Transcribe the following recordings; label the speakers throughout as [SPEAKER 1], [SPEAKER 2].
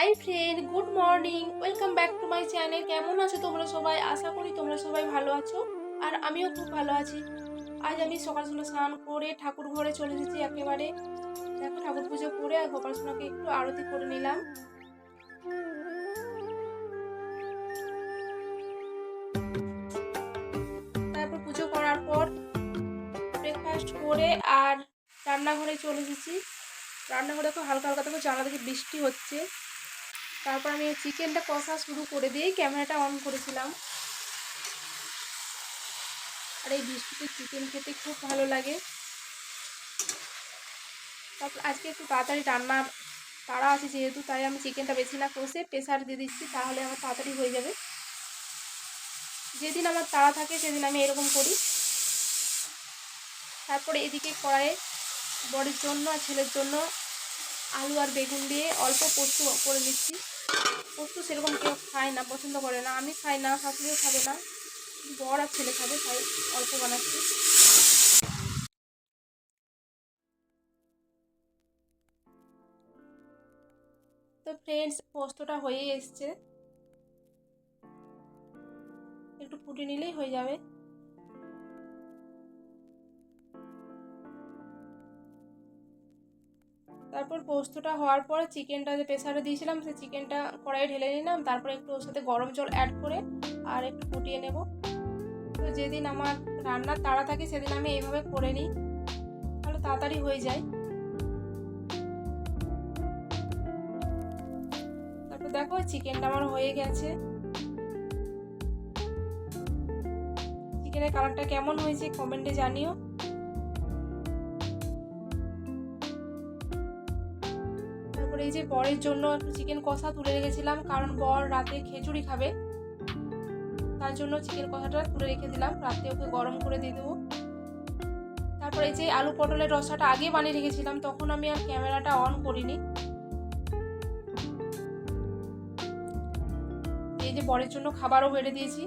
[SPEAKER 1] Hi friend, good morning, welcome back to my channel. কেমন আছো তোমরা সবাই? আশা করি তোমরা সবাই ভালো আছো, আর আমিও খুব ভালো আছি। আজ আমি সকাল সকাল স্নান করে ঠাকুর ঘরে চলে এসেছি একেবারে। দেখো, ঠাকুর পুজো করে আর গোপাল সোনাকে একটু আরতি করে নিলাম। তারপর পুজো করার পর ব্রেকফাস্ট করে আর রান্নাঘরে চলে এসেছি। রান্নাঘরে দেখো হালকা হালকা দেখো জানলা থেকে বৃষ্টি হচ্ছে। তারপর আমি চিকেনটা কষা শুরু করে দিয়ে ক্যামেরাটা অন করেছিলাম। আর এই বৃষ্টিতে চিকেন খেতে খুব ভালো লাগে। তারপর আজকে একটু তাড়াতাড়ি রান্নার তাড়া আছে যেহেতু, তাই আমি চিকেনটা বেশি না কষে প্রেশার দিয়ে দিচ্ছি, তাহলে আমার তাড়াতাড়ি হয়ে যাবে। যেদিন আমার তাড়া থাকে সেদিন আমি এরকম করি। তারপরে এদিকে কড়াইয়ে বড়ির জন্য আর ছেলের জন্য আলু আর বেগুন দিয়ে অল্প পোস্ত করে নিচ্ছি। পোস্ত সেরকম কেউ খায় না, পছন্দ করে না। আমি খাই না, শাশুড়িও খাবে না। বর আর ছেলে খাবে, তাই অল্প বানাচ্ছি। তো ফ্রেন্ডস পোস্তটা হয়ে এসছে। একটু ফুটে নিলেই হয়ে যাবে। তারপর পোস্তটা হওয়ার পর চিকেনটা যে প্রেসারে দিয়েছিলাম, সেই চিকেনটা কড়াইয়ে ঢেলে নিলাম। তারপর একটু ওর সাথে গরম জল অ্যাড করে আর একটু ফুটিয়ে নেব। তো যেদিন আমার রান্নার তাড়া থাকে, সেদিন আমি এইভাবে করে নিই। তাহলে তাড়াতাড়ি হয়ে যায়। তারপর দেখো চিকেনটা আমার হয়ে গেছে। চিকেনের কালারটা কেমন হয়েছে কমেন্টে জানিও। এই যে বরের জন্য একটু চিকেন কষা তুলে রেখেছিলাম, কারণ বর রাতে খিচুড়ি খাবে। তার জন্য চিকেন কষাটা তুলে রেখে দিলাম, রাতে ওকে গরম করে দিয়ে দেবো। তারপর এই যে আলু পটলের রসাটা আগে বানিয়ে রেখেছিলাম, তখন আমি আর ক্যামেরাটা অন করিনি। এই যে বরের জন্য খাবারও বেড়ে দিয়েছি।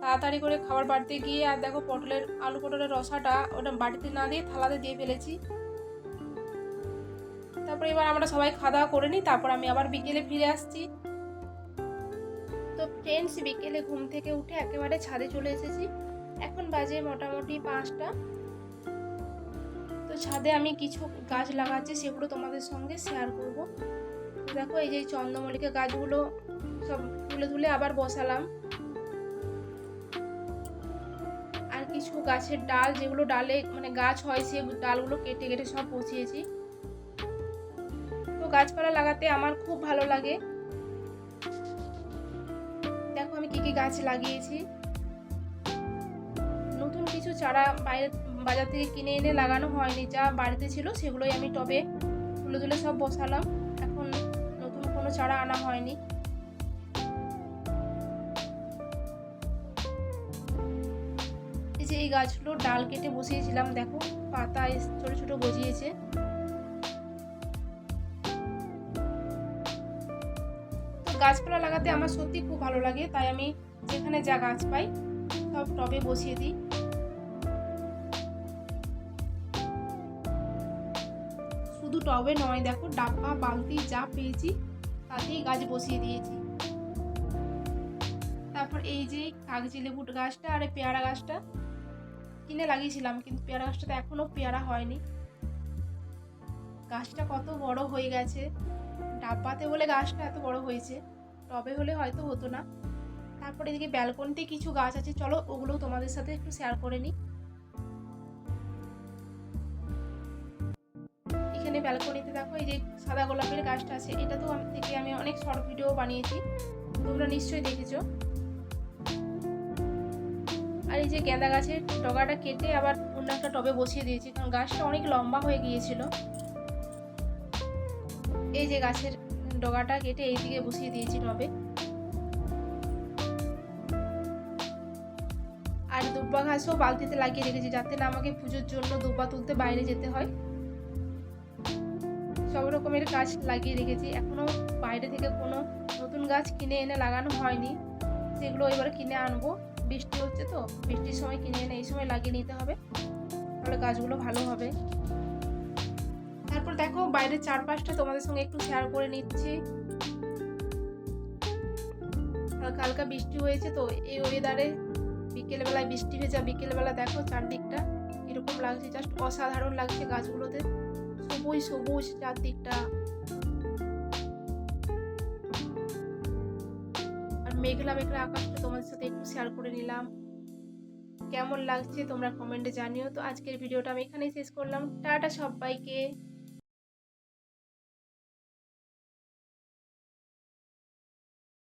[SPEAKER 1] তাড়াতাড়ি করে খাবার বাড়তে গিয়ে আর দেখো পটলের, আলু পটলের রসাটা ওটা বাড়িতে না দিয়ে থালাতে দিয়ে ফেলেছি। তারপরে এবার আমরা সবাই খাওয়া দাওয়া করে নিই, তারপর আমি আবার বিকেলে ফিরে আসছি। তো ফ্রেন্ডস বিকেলে ঘুম থেকে উঠে একেবারে ছাদে চলে এসেছি। এখন বাজে মোটামুটি পাঁচটা। তো ছাদে আমি কিছু গাছ লাগাচ্ছি, সেগুলো তোমাদের সঙ্গে শেয়ার করব। দেখো এই যে চন্দ্রমল্লিকা গাছগুলো সব তুলে তুলে আবার বসালাম। আর কিছু গাছের ডাল, যেগুলো ডালে মানে গাছ হয়, সে ডালগুলো কেটে কেটে সব তো গাছপালা লাগাতে আমার খুব ভালো লাগে। দেখো আমি কি কি গাছ লাগিয়েছি। নতুন কিছু চারা বাইরে বাজার থেকে কিনে এনে লাগানো হয়নি, যা বাড়িতে ছিল সেগুলোই আমি টবে তুলে তুলে সব বসালাম। এখন নতুন কোনো চারা আনা হয়নি। এই যে এই গাছগুলো ডাল কেটে বসিয়েছিলাম, দেখো, পাতা ছোট ছোট গজিয়েছে। গাছপালা লাগাতে আমার সত্যি খুব ভালো লাগে, তাই আমি যেখানে যা গাছ পাই সব টবে বসিয়ে দিই। শুধু টবে নয়, দেখো ডাব্বা, বালতি যা পেয়েছি, তাতেই গাছ বসিয়ে দিয়েছি। তারপর এই যে কাগজি লেবুর গাছটা আর পেয়ারা গাছটা, কিনে লাগিয়েছিলাম, কিন্তু পেয়ারা গাছটা এখনও পেয়ারা হয়নি। গাছটা কত বড় হয়ে গেছে। ডাব্বাতে বলে গাছটা এত বড় হয়েছে, টবে হলে হয়তো হতো না। তারপরে এদিকে ব্যালকনিতে কিছু গাছ আছে, চলো ওগুলো তোমাদের সাথে একটু শেয়ার করে নিই। এখানে ব্যালকনিতে দেখো, এই যে সাদা গোলাপের গাছটা আছে, এটা তো আমি থেকে আমি অনেক শর্ট ভিডিও বানিয়েছি, তোমরা নিশ্চয়ই দেখেছ। আর এই যে গেঁদা গাছের ডগাটা কেটে আবার অন্য একটা টবে বসিয়ে দিয়েছি, কারণ গাছটা অনেক লম্বা হয়ে গিয়েছিল। এই যে গাছের ডগাটা কেটে এই দিকে বসিয়ে দিয়েছি টবে। আর দুব্বা ঘাসও বালতিতে লাগিয়ে রেখেছি যাতে না আমাকে পুজোর জন্য দুব্বা তুলতে বাইরে যেতে হয়। সব রকমের গাছ লাগিয়ে রেখেছি। এখনও বাইরে থেকে কোনো নতুন গাছ কিনে এনে লাগানো হয়নি। সেগুলো এবার কিনে আনব। বৃষ্টি হচ্ছে তো, বৃষ্টির সময় কিনে এনে এই সময় লাগিয়ে নিতে হবে। তাহলে গাছগুলো ভালো হবে। তারপর দেখো বাইরের চারপাশটা তোমাদের সঙ্গে একটু শেয়ার করে নিচ্ছি। হালকা হালকা বৃষ্টি হয়েছে তো এই ওয়েদারে বিকেলবেলায় বৃষ্টি ভেজা বিকেলবেলা দেখো চারদিকটা এরকম লাগছে জাস্ট অসাধারণ লাগছে গাছগুলোতে। সবুজ সবুজ চারদিকটা। আর মেঘলা মেঘলা আকাশটা তোমাদের সাথে একটু শেয়ার করে নিলাম। কেমন লাগছে তোমরা কমেন্টে জানিও। তো আজকের ভিডিওটা আমি এখানেই শেষ করলাম। টাটা সবাইকে।